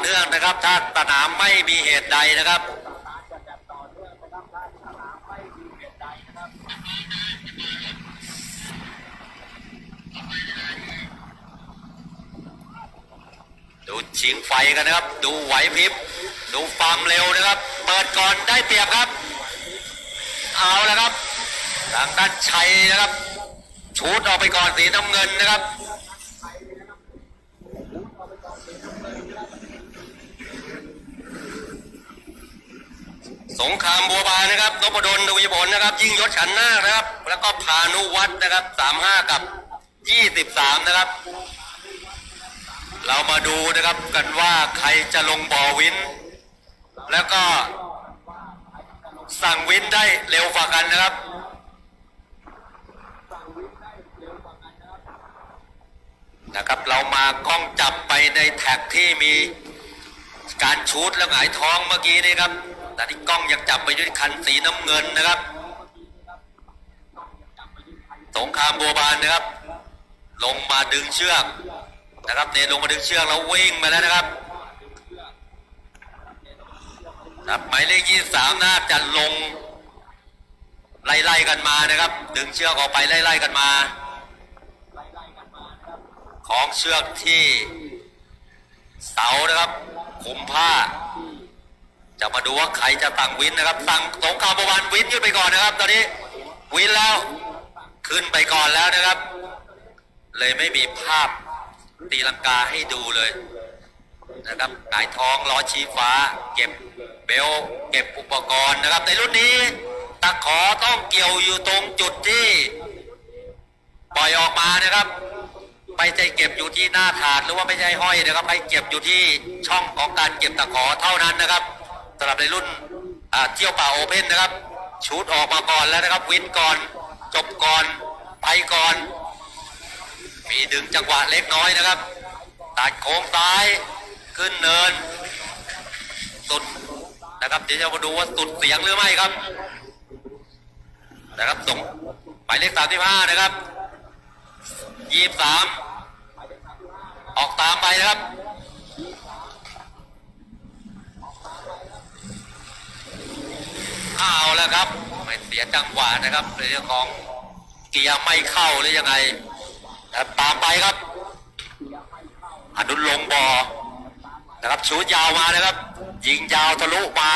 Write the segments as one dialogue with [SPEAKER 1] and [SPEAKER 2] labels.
[SPEAKER 1] เนื่องนะครับ ถ้าสนามไม่มีเหตุใดนะครับดูชิงไฟกันนะครับ ดูไหวพริบ ดูความเร็วนะครับ เปิดก่อนได้เปรียบครับ เอาแล้วครับ ทางด้านชัยนะครับ ชูดออกไปก่อนสีน้ำเงินนะครับ สงครามบัวบานนะครับนพดลดวีผลนะครับ ยิ่งยศขันนาคนะครับ แล้วก็พานุวัฒน์นะครับสามห้ากับยี่สิบสามนะครับ เรามาดูนะครับกันว่าใครจะลงบ่อวิน แล้วก็สั่งวินได้เร็วกว่ากันนะครับนะครับ เรามากล้องจับไปในแท็กที่มีการชูดและหงายท้องเมื่อกี้นี่ครับ แต่ที่กล้องยังจับไปด้วยคันสีน้ำเงินนะครับ สงครามบัวบานนะครับ ลงมาดึงเชือกนะครับเนลงมาดึงเชือกแล้ววิ่งมาแล้วนะครับครับหมายเลขยี่สามน่าจะลง ไล่ๆกันมานะครับ ดึงเชือกออกไปไล่ๆกันมา ของเชือกที่เสานะครับคุมผ้า จะมาดูว่าใครจะตั้งวินนะครับตั้งสงครามประวันวินขึ้นไปก่อนนะครับ ตอนนี้วินแล้วขึ้นไปก่อนแล้วนะครับ เลยไม่มีภาพตีลังกาให้ดูเลย นะครับหายท้องล้อชี้ฟ้า เก็บเบลเก็บอุปกรณ์นะครับ ในรุ่นนี้ตะขอต้องเกี่ยวอยู่ตรงจุดที่ ปล่อยออกมานะครับไม่ใช่เก็บอยู่ที่หน้าถาดหรือว่าไม่ใช่ห้อยนะครับให้เก็บอยู่ที่ช่องของการเก็บตะขอเท่านั้นนะครับ สำหรับในรุ่นอ่าเที่ยวป่าโอเพ่นนะครับชูดออกมาก่อนแล้วนะครับ วินก่อน จบก่อน ไปก่อน มีดึงจังหวะเล็กน้อยนะครับ ตัดโค้งซ้าย ขึ้นเนิน สุดนะครับเดี๋ยวจะมาดูว่าสุดเสียงหรือไม่ครับ นะครับส่งหมายเลขสามที่ห้านะครับยี่สามออกตามไปนะครับ เอาแล้วครับ ไม่เสียจังหวะนะครับในเรื่องของเกียร์ไม่เข้าหรือยังไงนะครับตามไปครับ อนุลงบอนะครับชูดยาวมานะครับ ยิงยาวทะลุมา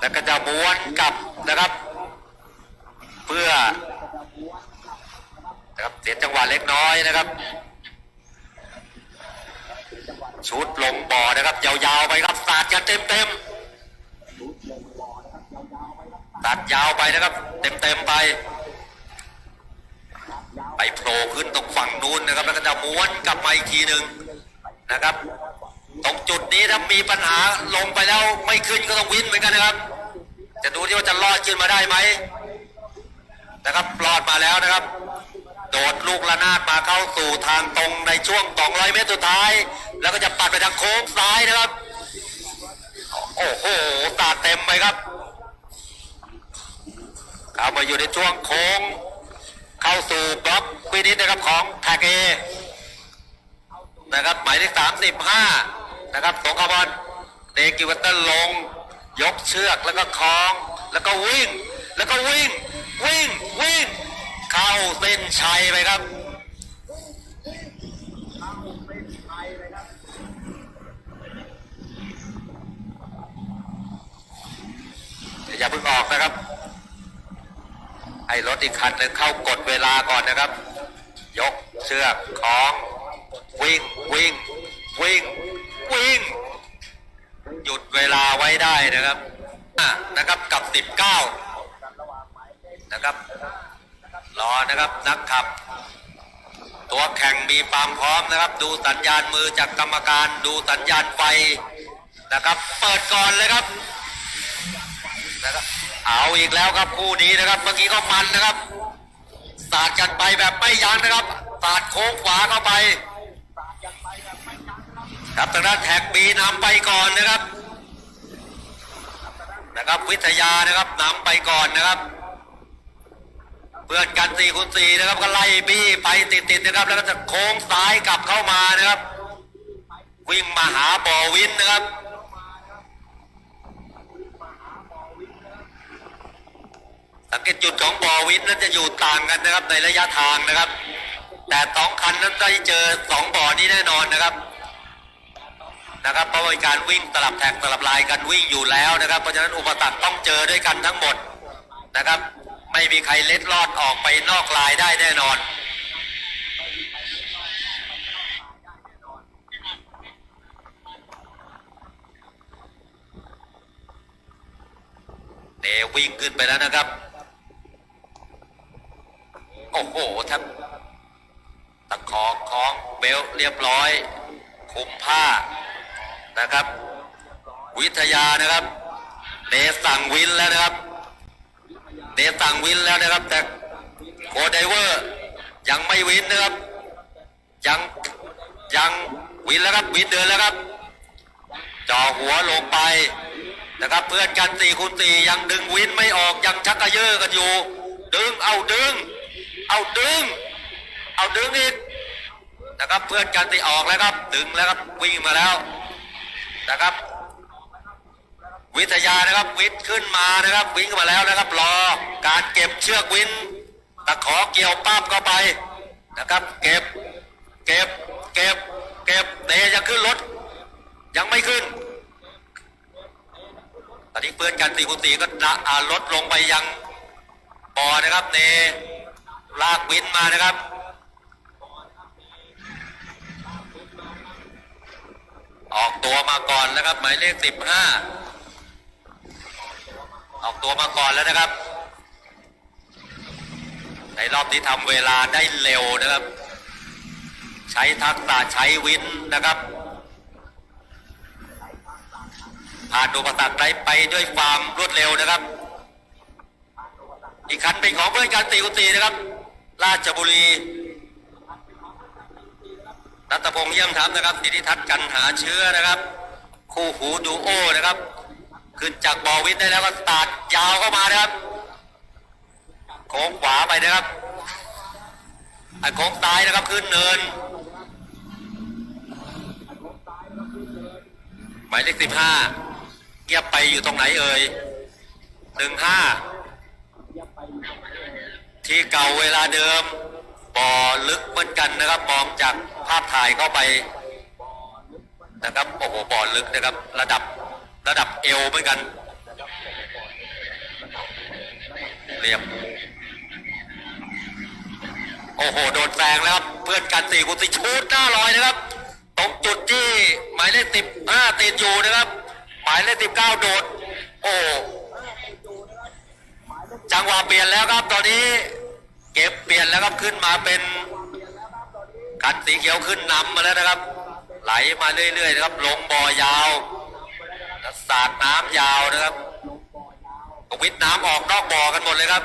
[SPEAKER 1] แล้วก็จะม้วนกลับนะครับ เพื่อนะครับเสียจังหวะเล็กน้อยนะครับชุดลงบ่อนะครับ ยาวๆไปครับสาดกันเต็มๆ ตัดยาวไปนะครับ เต็มๆไป ไปโผล่ขึ้นตรงฝั่งนู้นนะครับ แล้วก็จะม้วนกลับมาอีกทีหนึ่งนะครับ ตรงจุดนี้ถ้ามีปัญหาลงไปแล้วไม่ขึ้นก็ต้องวินเหมือนกันนะครับ จะดูที่ว่าจะรอดขึ้นมาได้ไหมนะครับรอดมาแล้วนะครับ โดดลูกระนาดมาเข้าสู่ทางตรงในช่วง 200 เมตรสุดท้าย แล้วก็จะปัดไปทางโค้งซ้ายนะครับ โอ้โหตาดเต็มไปครับ เข้ามาอยู่ในช่วงโค้ง เข้าสู่บล็อกวินิตนะครับของแท็กเอนะครับหมายเลขสามสิบห้านะครับสงขบอลเดกิวัตเตอร์ลง ยกเชือกแล้วก็คล้อง แล้วก็วิ่ง แล้วก็วิ่ง วิ่งวิ่ง เข้าเส้นชัยไปครับอย่าเพิ่งออกนะครับ ให้รถอีกคันหนึ่งเข้ากดเวลาก่อนนะครับ ยกเชือกของวิ่งวิ่งวิ่งวิ่ง หยุดเวลาไว้ได้นะครับนะครับกับ 19 นะครับ รอนะครับนักขับ ตัวแข่งมีความพร้อมนะครับ ดูสัญญาณมือจากกรรมการดูสัญญาณไฟนะครับ เปิดก่อนเลยครับนะครับ เอาอีกแล้วครับคู่นี้นะครับ เมื่อกี้ก็มันนะครับสาดกันไปแบบไม่ยั้งนะครับสาดโค้งขวาเข้าไปครับทางด้านแท็กบีนำไปก่อนนะครับ นะครับวิทยานะครับนำไปก่อนนะครับ เพื่อนกันสี่คูณสี่นะครับก็ไล่บี้ไปติดๆนะครับ แล้วก็จะโค้งซ้ายกลับเข้ามานะครับ วิ่งมาหาบอวินนะครับ สังเกตจุดของบอวินนั้นจะอยู่ต่างกันนะครับ ในระยะทางนะครับ แต่สองคันนั้นได้เจอสองบ่อนี้แน่นอนนะครับ นะครับเพราะมีการวิ่งสลับแท็กสลับลายกันวิ่งอยู่แล้วนะครับ เพราะฉะนั้นอุปสรรคต้องเจอด้วยกันทั้งหมดนะครับ ไม่มีใครเล็ดลอดออกไปนอกลายได้แน่นอนเดวิ่งขึ้นไปแล้วนะครับ โอ้โหทับตะขอคล้องเบลเรียบร้อย คุมผ้านะครับ วิทยานะครับเดสั่งวินแล้วนะครับเดสั่งวินแล้วนะครับ แต่โคไดเวอร์ยังไม่วินนะครับ ยังยังวินแล้วครับวินเดินแล้วครับจ่อหัวลงไปนะครับเพื่อนกันสี่คูณสี่ยังดึงวินไม่ออกยังชักกระเยอะกันอยู่ ดึงเอาดึง เอาดึง เอาดึงอีกนะครับเพื่อนกันตีออกแล้วครับ ดึงแล้วครับวิ่งมาแล้วนะครับ วิทยานะครับวิทย์ขึ้นมานะครับ วิ่งมาแล้วนะครับ รอการเก็บเชือกวินตะขอเกี่ยวป้าบเข้าไปนะครับ เก็บ เก็บ เก็บ เก็บเดจะขึ้นรถ ยังไม่ขึ้นตอนนี้เพื่อนกันสี่คูณสี่ก็ละอาลดลงไปยังบ่อนะครับเน ลากวินมานะครับ ออกตัวมาก่อนนะครับ หมายเลขสิบห้าออกตัวมาก่อนแล้วนะครับ ในรอบนี้ทำเวลาได้เร็วนะครับ ใช้ทักษะใช้วินนะครับ ผ่านอุปสรรคได้ไปด้วยความรวดเร็วนะครับ อีกคันเป็นของเพื่อนกันตีกุตีนะครับ ราชบุรีรัตพงษ์เยี่ยมทำนะครับสิทธิทัศน์กันหาเชื้อนะครับ คู่หูดูโอนะครับ ขึ้นจากบอวินได้แล้วก็ตัดยาวเข้ามานะครับโค้งขวาไปนะครับไอ้โค้งซ้ายนะครับขึ้นเนินหมายเลขสิบห้าเงียบไปอยู่ตรงไหนเอ่ยหนึ่งห้า ที่เก่าเวลาเดิมบ่อลึกเหมือนกันนะครับมองจากภาพถ่ายเข้าไปนะครับโอ้โหบ่อลึกนะครับ ระดับระดับเอวเหมือนกัน เรียบ โอ้โห โดนแซงแล้วครับ เพื่อนกันสี่กุฏิชูดหน้าลอยนะครับ ตรงจุดที่หมายเลขสิบห้าติดอยู่นะครับ หมายเลขสิบเก้าโดด โอ้ จังหวะเปลี่ยนแล้วครับตอนนี้ เก็บเปลี่ยนแล้วครับขึ้นมาเป็นคันสีเขียวขึ้นนำมาแล้วนะครับ ไหลมาเรื่อยๆนะครับ ลงบ่อยาวสาดน้ำยาวนะครับวิทน้ำออกนอกบ่อกันหมดเลยครับ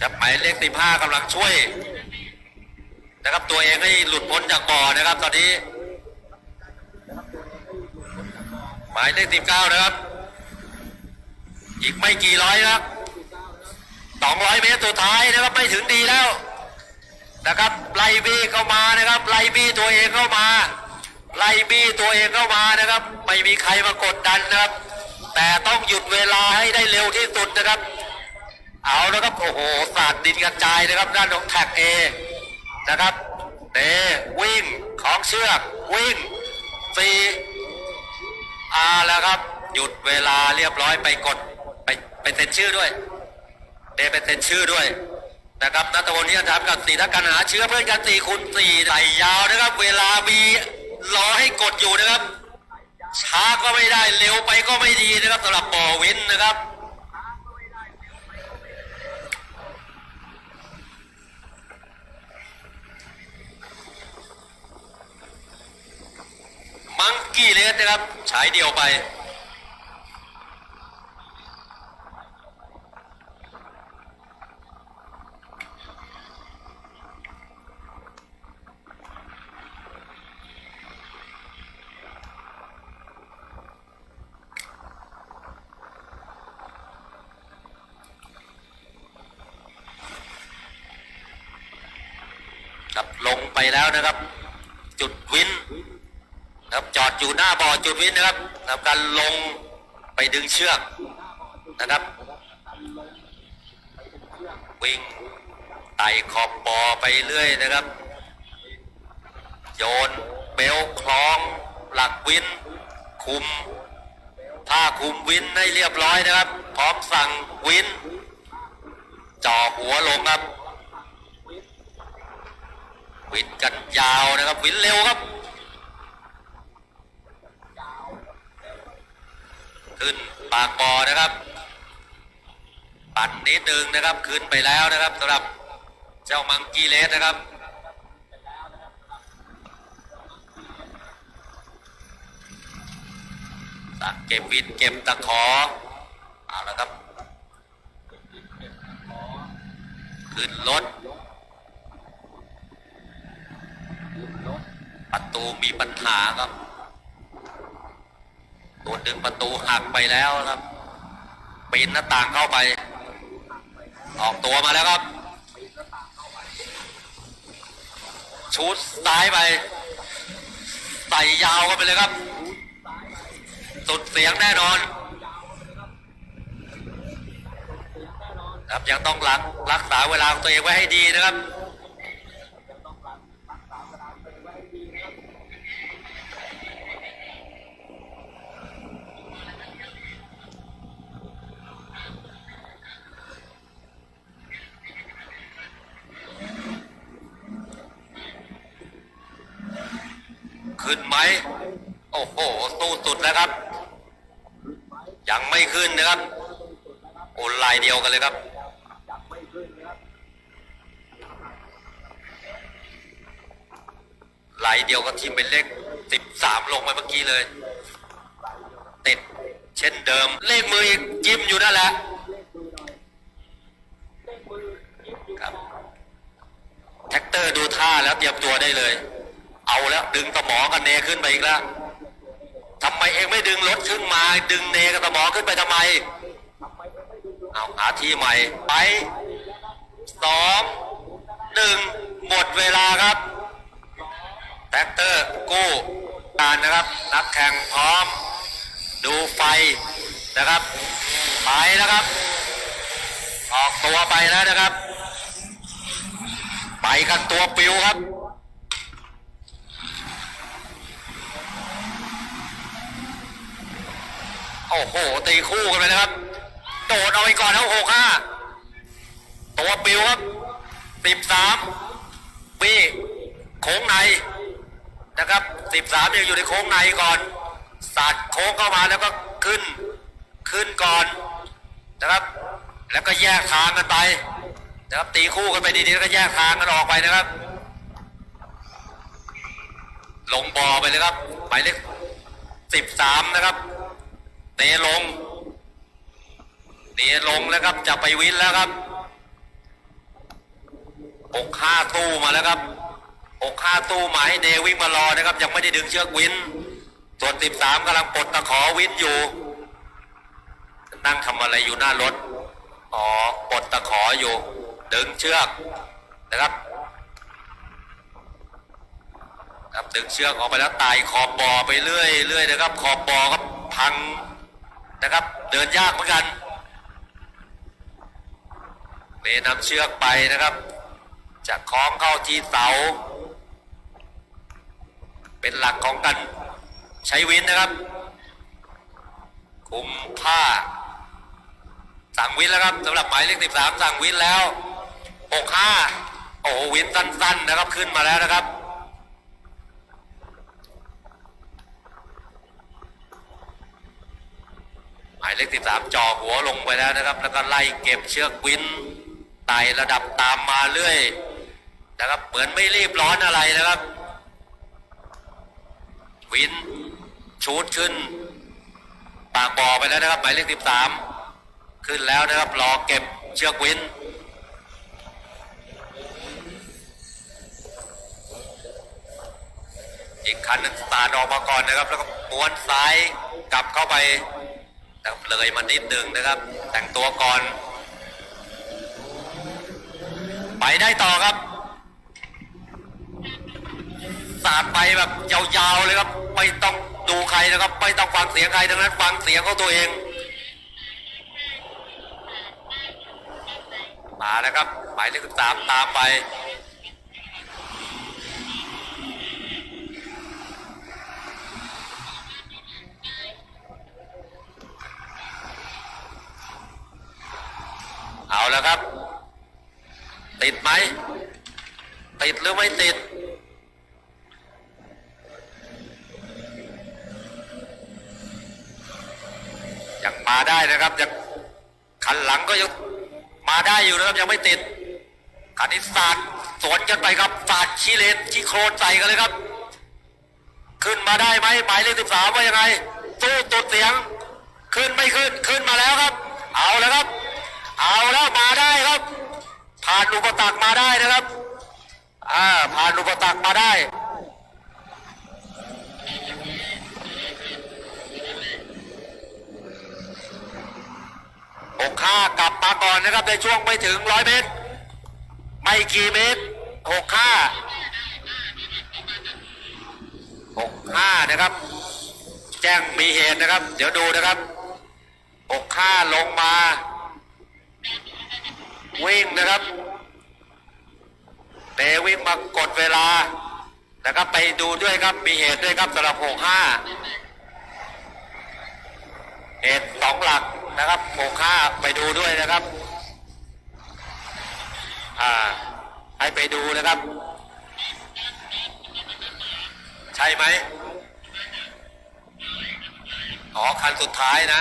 [SPEAKER 1] จะหมายเลขสิบห้ากำลังช่วย นะครับตัวเองให้หลุดพ้นจากบ่อนะครับ ตอนนี้ หมายเลขสิบเก้านะครับ อีกไม่กี่ร้อยนะครับสองร้อยเมตรสุดท้ายนะครับไม่ถึงดีแล้ว นะครับไล่บี้เข้ามานะครับไล่บี้ตัวเองเข้ามาไล่บี้ตัวเองเข้ามานะครับ ไม่มีใครมากดดันนะครับ แต่ต้องหยุดเวลาให้ได้เร็วที่สุดนะครับ เอาแล้วครับโอ้โหสาดดินกระจายนะครับด้านของแท็กเอนะครับเดวิ่งของเชือกวิ่งสีอาแล้วครับ หยุดเวลาเรียบร้อยไปกด ไปเซ็นชื่อด้วยเดไปเซ็นชื่อด้วยนะครับนัทพลนี่ทำกับสีทักการหาเชื้อเพื่อนกันสี่คูณสี่ใส่ยาวนะครับ เวลามีรอให้กดอยู่นะครับ ช้าก็ไม่ได้เร็วไปก็ไม่ดีนะครับสำหรับบ่อวินนะครับมังกี้เลสนะครับฉายเดียวไป ครับลงไปแล้วนะครับ จุดวินนะครับจอดอยู่หน้าบ่อจุดวินนะครับทำการลงไปดึงเชือกนะครับ วิ่งไต่ขอบบ่อไปเรื่อยนะครับ โยนเบลคล้องหลักวิน คุมผ้าคุมวินให้เรียบร้อยนะครับ พร้อมสั่งวินจ่อหัวลงครับ วินกันยาวนะครับวินเร็วครับ ขึ้นปากบ่อนะครับ ปั่นนิดนึงนะครับขึ้นไปแล้วนะครับสำหรับเจ้ามังกีเลสนะครับตักเก็บวินเก็บตะขอเอาละครับ ขึ้นรถ ประตูมีปัญหาครับตัวดึงประตูหักไปแล้วครับปีนหน้าต่างเข้าไป ออกตัวมาแล้วครับชูดซ้ายไปใส่ยาวกันไปเลยครับ สุดเสียงแน่นอน ครับยังต้องรักรักษาเวลาของตัวเองไว้ให้ดีนะครับ ขึ้นไหมโอ้โหสู้สุดแล้วครับ ยังไม่ขึ้นนะครับโอนไลน์เดียวกันเลยครับไลน์เดียวกับทีมเป็นเลขสิบสามลงไปเมื่อกี้เลย ติดเช่นเดิม เลขมือจิ้มอยู่นั่นแหละครับแท็กเตอร์ดูท่าแล้วเตรียมตัวได้เลย เอาแล้วดึงสมอกับเนขึ้นไปอีกแล้วทำไมเองไม่ดึงรถขึ้นมา ดึงเนกับสมอขึ้นไปทำไมเอาหาที่ใหม่ ไปสองหนึ่งหมดเวลาครับแท็กเตอร์กู้การนะครับ นักแข่งพร้อม ดูไฟนะครับ ไปนะครับ ออกตัวไปแล้วนะครับ ไปกันตัวปิวครับ อ้โห ตีคู่กันไปนะครับ โดดเอาไปก่อนครับหกห้าตัวปิวครับสิบสามปีโค้งในนะครับสิบสามยังอยู่ในโค้งในก่อนสัดโค้งเข้ามาแล้วก็ขึ้น ขึ้นก่อนนะครับ แล้วก็แยกทางกันไปนะครับตีคู่กันไปดีๆแล้วก็แยกทางกันออกไปนะครับ ลงบอไปเลยครับหมายเลขสิบสามนะครับ เตะลง เตะลงแล้วครับ จะไปวินแล้วครับหกห้าตู้มาแล้วครับหกห้าตู้มาให้เดวิ่งมารอนะครับ ยังไม่ได้ดึงเชือกวิน ส่วนสิบสามกำลังปลดตะขอวินอยู่ นั่งทำอะไรอยู่หน้ารถ อ๋อปลดตะขออยู่ ดึงเชือกนะครับครับดึงเชือกออกไปแล้วไต่ขอบบ่อไปเรื่อยเรื่อยนะครับ ขอบบ่อก็พัง นะครับ เดินยากเหมือนกันเมนำเชือกไปนะครับจะคล้องเข้าที่เสา เป็นหลักของกันใช้วินนะครับ คุมผ้า สั่งวินแล้วครับสำหรับหมายเลขสิบสามสั่งวินแล้วหกห้าโอ้โหวินสั้นๆนะครับขึ้นมาแล้วนะครับ หมายเลขสิบสามจ่อหัวลงไปแล้วนะครับ แล้วก็ไล่เก็บเชือกวินไต่ระดับตามมาเรื่อยนะครับเหมือนไม่รีบร้อนอะไรนะครับ วินชูดขึ้น ปากบ่อไปแล้วนะครับหมายเลขสิบสามขึ้นแล้วนะครับรอเก็บเชือกวินอีกคันนึงสตาร์ทออกมาก่อนนะครับ แล้วก็ม้วนซ้ายกลับเข้าไป นะครับเลยมานิดนึงนะครับ แต่งตัวก่อน ไปได้ต่อครับสาดไปแบบยาวๆเลยครับ ไม่ต้องดูใครนะครับ ไม่ต้องฟังเสียงใครทั้งนั้นฟังเสียงของตัวเอง มาแล้วครับหมายเลขสิบสามตามไป เอาแล้วครับ ติดไหม ติดหรือไม่ติด ยังมาได้นะครับยังคันหลังก็ยังมาได้อยู่นะครับยังไม่ติดคันนี้สาดสวนกันไปครับสาดชีเลนชีโครนใส่กันเลยครับ ขึ้นมาได้ไหมหมายเลขสิบสามว่ายังไงสู้ตุดเสียง ขึ้นไม่ขึ้นขึ้นมาแล้วครับ เอาแล้วครับ เอาแล้วมาได้ครับ ผ่านอุปสรรคมาได้นะครับ อ่าผ่านอุปสรรคมาได้หกห้ากลับมาก่อนนะครับในช่วงไม่ถึงร้อยเมตร ไม่กี่เมตรหกห้าหกห้านะครับ แจ้งมีเหตุนะครับ เดี๋ยวดูนะครับหกห้าลงมา วิ่งนะครับเตวิ่งมากดเวลานะครับไปดูด้วยครับมีเหตุด้วยครับสำหรับหกห้าเหตุสองหลักนะครับหกห้าไปดูด้วยนะครับอ่าให้ไปดูนะครับ ใช่ไหมอ๋อคันสุดท้ายนะ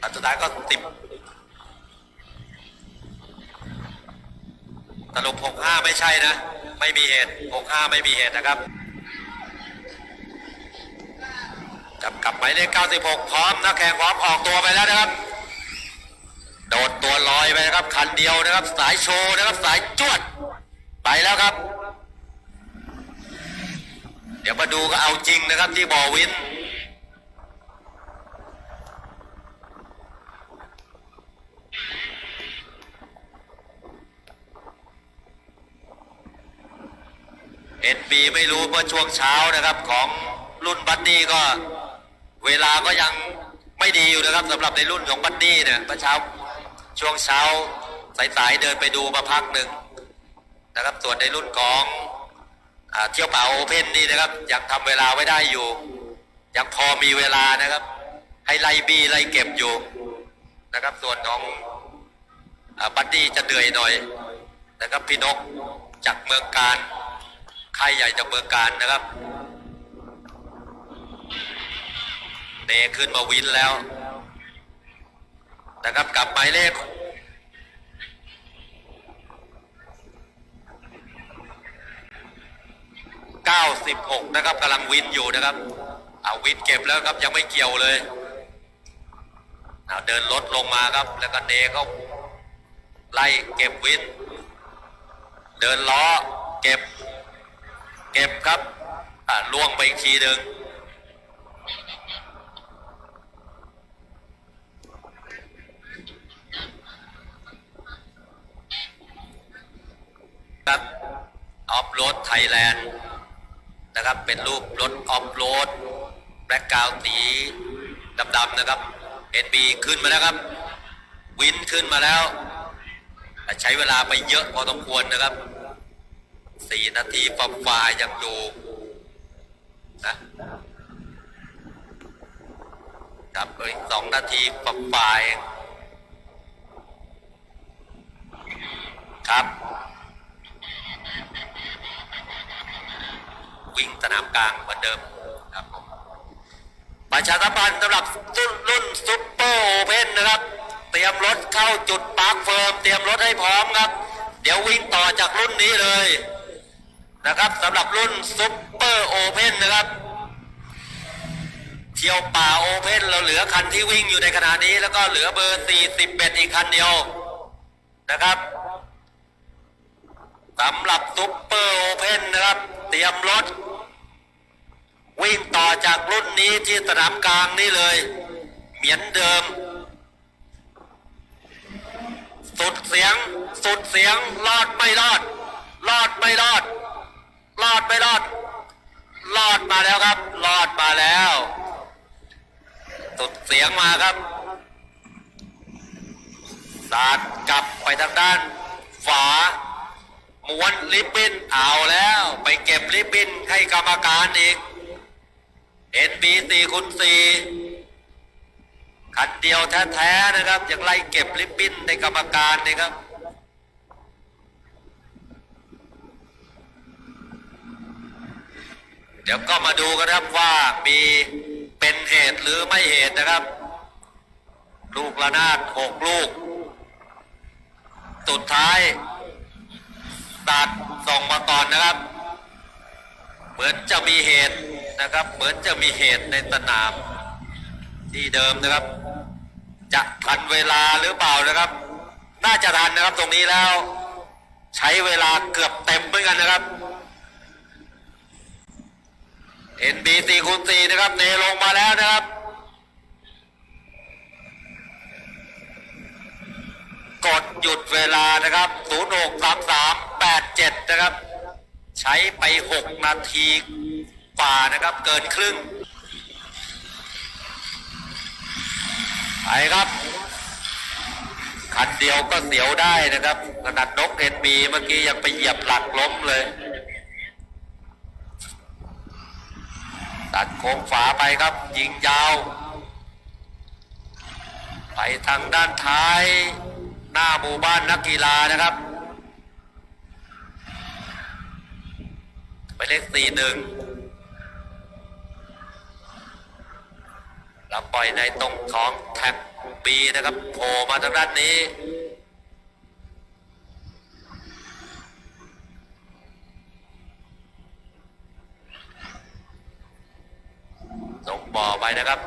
[SPEAKER 1] คันสุดท้ายก็ติด สรุปหกห้าไม่ใช่นะ ไม่มีเหตุหกห้าไม่มีเหตุนะครับ จับกลับหมายเลข 96 พร้อมนักแข่งพร้อมออกตัวไปแล้วนะครับ โดดตัวลอยไปนะครับ คันเดียวนะครับ สายโชว์นะครับ สายจวด ไปแล้วครับ เดี๋ยวมาดูก็เอาจริงนะครับที่บอวิน เอ็นบีไม่รู้ว่าช่วงเช้านะครับของรุ่นบัดดี้ก็เวลาก็ยังไม่ดีอยู่นะครับสำหรับในรุ่นของบัดดี้เนี่ยเมื่อเช้าช่วงเช้าสายๆเดินไปดูมาพักหนึ่งนะครับส่วนในรุ่นของอเที่ยวเป่าโอเพนนี่นะครับยังทำเวลาไว้ได้อยู่ ยังพอมีเวลานะครับ ให้ไล่บีไล่เก็บอยู่นะครับส่วนของอบัดดี้จะเหนื่อยหน่อยนะครับพี่นกจากเมืองการ ค่ายใหญ่จากเมืองการนะครับเนขึ้นมาวินแล้วนะครับกลับหมายเลข96นะครับกำลังวินอยู่นะครับเอาวินเก็บแล้วครับยังไม่เกี่ยวเลยเอาเดินรถลงมาครับ แล้วก็เนก็ไล่เก็บวินเดินล้อเก็บ เก็บครับอ่าล่วงไปอีกทีหนึ่งครับออฟโรดไทยแลนด์นะครับเป็นรูปรถออฟโรดแบล็กกาวสีดำๆนะครับ NB ขึ้นมาแล้วครับ วินขึ้นมาแล้ว ใช้เวลาไปเยอะพอสมควรนะครับ สี่นาทีฟ้าฟ้ายังดูนะครับเอ้ยสองนาทีฟ้าฟ้าเองครับ วิ่งสนามกลางเหมือนเดิมครับผมประชาสัมพันธ์สำหรับรุ่นรุ่นซุปเปอร์โอเพนนะครับ เตรียมรถเข้าจุดปาร์คเฟิร์ม เตรียมรถให้พร้อมครับ เดี๋ยววิ่งต่อจากรุ่นนี้เลย นะครับสำหรับรุ่นซุปเปอร์โอเพนนะครับเที่ยวป่าโอเพนเราเหลือคันที่วิ่งอยู่ในขณะนี้แล้วก็เหลือเบอร์40เป็นอีกคันเดียวนะครับสำหรับซุปเปอร์โอเพนนะครับ เตรียมรถ วิ่งต่อจากรุ่นนี้ที่สนามกลางนี่เลย เหมือนเดิม สุดเสียง สุดเสียงรอดไม่รอด รอดไม่รอด รอดไม่รอด รอดมาแล้วครับ รอดมาแล้วตุดเสียงมาครับสาดกลับไปทางด้านฝาม้วนลิปบินเอาแล้ว ไปเก็บลิปบินให้กรรมการอีก NB4 คูณ4คันเดียวแท้ๆนะครับยังไล่เก็บลิปบินในกรรมการนะครับ เดี๋ยวก็มาดูกันครับว่ามีเป็นเหตุหรือไม่เหตุนะครับ ลูกระนาดหกลูก สุดท้ายตัดส่งมาก่อนนะครับ เหมือนจะมีเหตุนะครับ เหมือนจะมีเหตุในสนาม ที่เดิมนะครับ จะทันเวลาหรือเปล่านะครับ น่าจะทันนะครับตรงนี้แล้ว ใช้เวลาเกือบเต็มเหมือนกันนะครับ NBC คูณ4นะครับ เนลงมาแล้วนะครับ กดหยุดเวลานะครับ 063387 นะครับ ใช้ไป 6 นาทีกว่านะครับ เกินครึ่ง ไปครับ คันเดียวก็เสียวได้นะครับ ขนาดนกเอ็นบีเมื่อกี้ยังไปเหยียบหลักล้มเลย ตัดโค้งฝาไปครับ ยิงยาว ไปทางด้านท้าย หน้าหมู่บ้านนักกีฬานะครับไปเลขสี่หนึ่งแล้วปล่อยในตรงของแท็บบีนะครับโผล่มาทางด้านนี้ ส่งบ่อไปนะครับ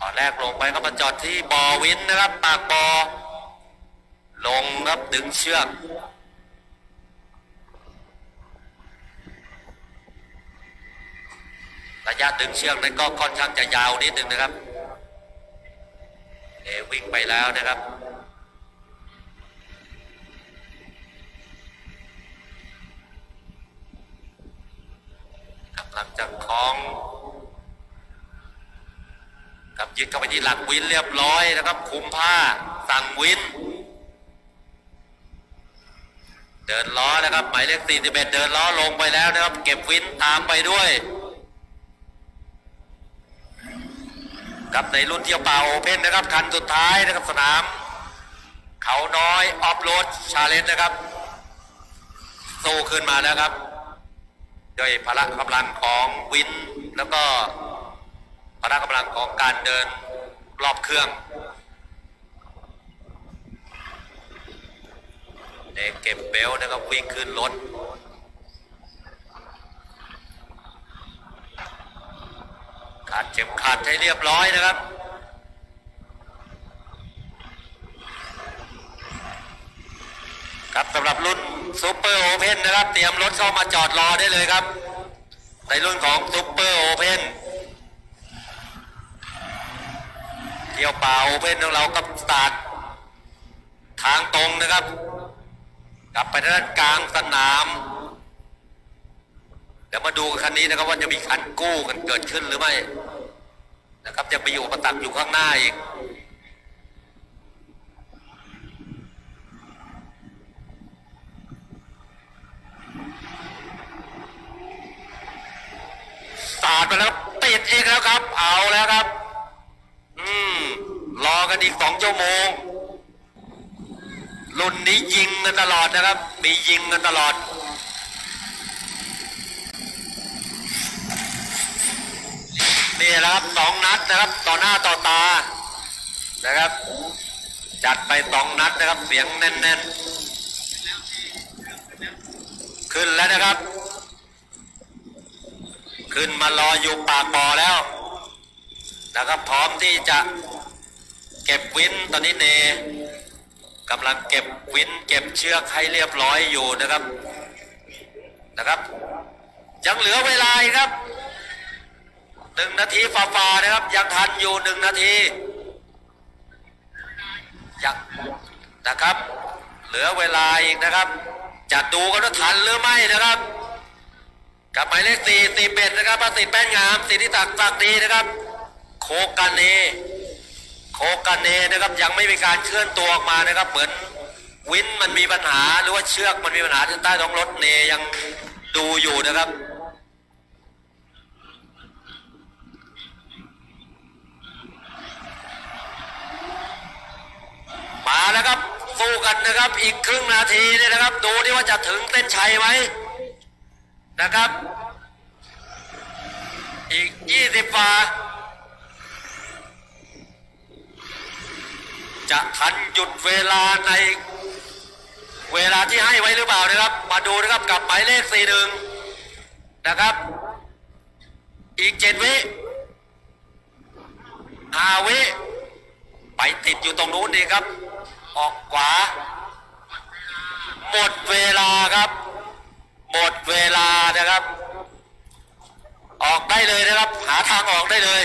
[SPEAKER 1] ตอนแรกลงไปก็มาจอดที่บ่อวินนะครับ ปากบ่อลงครับดึงเชือกระยะดึงเชือกนั้นก็ค่อนข้างจะยาวนิดนึงนะครับเอวิ่งไปแล้วนะครับ กำลังจะคล้อง กับยึดเข้าไปที่ หลักวินเรียบร้อยนะครับ คุมผ้า สั่งวิน เดินล้อนะครับ หมายเลข41 เดินล้อลงไปแล้วนะครับ เก็บวินตามไปด้วยกับในรุ่นเที่ยวป่าโอเพ่นนะครับ คันสุดท้ายนะครับสนาม เขาน้อยออฟโรดชาเลนจ์นะครับสู้ขึ้นมาแล้วครับด้วยพละกำลังของวิน แล้วก็พละกำลังของการเดิน รอบเครื่องเด็กเก็บเบลต์นะครับวิ่งขึ้นรถขาดเข็มขัดให้เรียบร้อยนะครับครับสำหรับรุ่นซูเปอร์โอเพนนะครับ เตรียมรถเข้ามาจอดรอได้เลยครับ ในรุ่นของซูเปอร์โอเพนเที่ยวเปล่าโอเพนของเรากับสตาร์ททางตรงนะครับ กลับไปด้านกลางสนามเดี๋ยวมาดูคันนี้นะครับว่าจะมีคันกู้กันเกิดขึ้นหรือไม่นะครับจะไปอยู่ประตักอยู่ข้างหน้าอีกสาดไปแล้วติดอีกแล้วครับ เอาแล้วครับ อืมรอกันอีกสองชั่วโมง รุ่นนี้ยิงกันตลอดนะครับ มียิงกันตลอด นี่แหละครับสองนัดนะครับ ต่อหน้าต่อตา นะครับ จัดไปสองนัดนะครับ เสียงแน่นๆ ขึ้นแล้วนะครับ ขึ้นมารออยู่ปากบ่อแล้ว นะครับพร้อมที่จะเก็บวินตอนนี้เนกำลังเก็บวินเก็บเชือกให้เรียบร้อยอยู่นะครับนะครับ ยังเหลือเวลาอีกครับหนึ่งนาทีฝ่าๆนะครับ ยังทันอยู่หนึ่งนาทีนะครับ เหลือเวลาอีกนะครับ จะดูกันว่าทันหรือไม่นะครับ กับหมายเลขสี่สี่เป็ดนะครับประสิทธิ์แป้นงามสิทธิศักดิ์ศักดีนะครับ กันเนโคกันเนนะครับยังไม่มีการเคลื่อนตัวออกมานะครับ เหมือนวินมันมีปัญหาหรือว่าเชือกมันมีปัญหาที่ใต้ท้องรถเนยังดูอยู่นะครับมาแล้วครับสู้กันนะครับอีกครึ่งนาทีเนี่ยนะครับ ดูที่ว่าจะถึงเส้นชัยไหมนะครับ อีก20ฟา จะทันหยุดเวลาในเวลาที่ให้ไว้หรือเปล่านะครับ มาดูนะครับกับหมายเลขสี่หนึ่งนะครับ อีกเจ็ดวิห้าวิไปติดอยู่ตรงนู้นดีครับ ออกขวา หมดเวลาครับ หมดเวลานะครับ ออกได้เลยนะครับ หาทางออกได้เลย